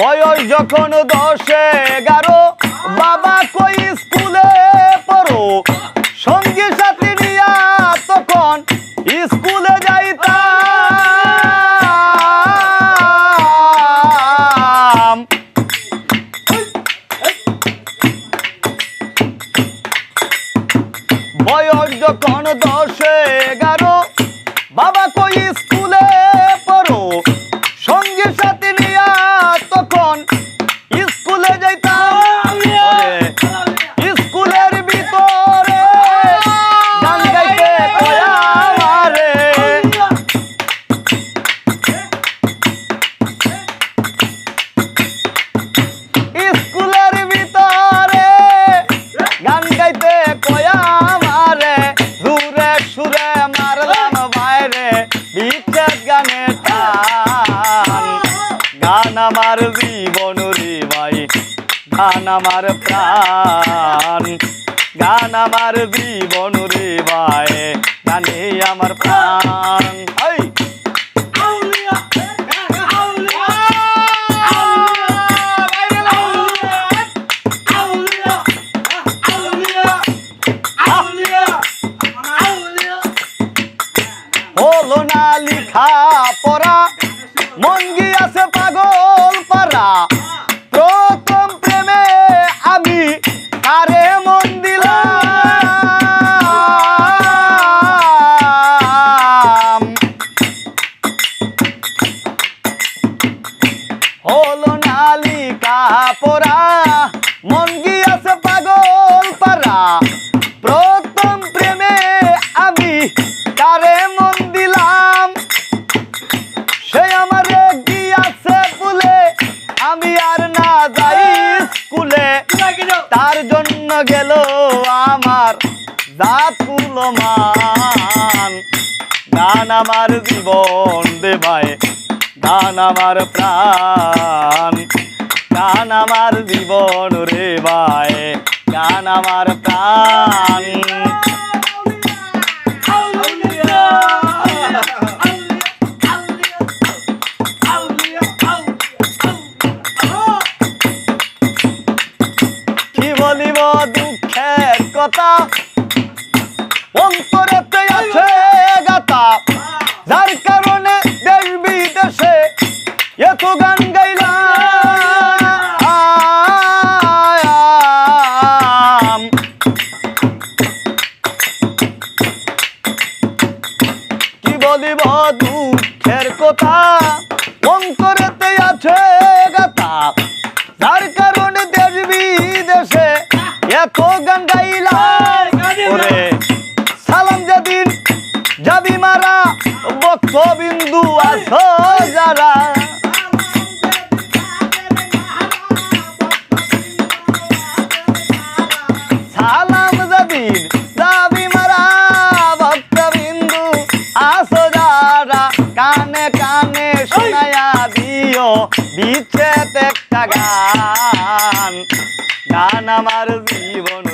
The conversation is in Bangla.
বয়স যখন দশে এগারো, বাবা কই স্কুলে পড়ো? সঙ্গী সাথী নিয়া তখন স্কুলে যাইতাম। বয়স যখন দশে এগারো, বাবা কই জীবন রে ভাই গান আমার প্রাণ, গান আমার জীবন রে ভাই গানে আমার প্রাণ। হলো না লিখা পড়া, মন গিয়াছে পাগল। পারা প্রথম প্রেমে আমি কারে মন দিলাম? হলো নালিকা পড়া মন জন্য গেল আমার জাতুল মান গান আমার জীবন দে দান আমার প্রাণ। গান আমার জীবন রে ভাই, গান আমার প্রাণ। অন্তরেতে আছে গাতা যার কারণে দেশ বিদেশে এত গান গাইলাম। কি বলিব দুঃখের কথা? অন্তরেতে আছে গাতা যার কারণে দেশ বিদেশে এত গান গাইলাম। কানে কানে শোনায়া দিও বিচ্ছেদ একটা গান। গান আমার জীবন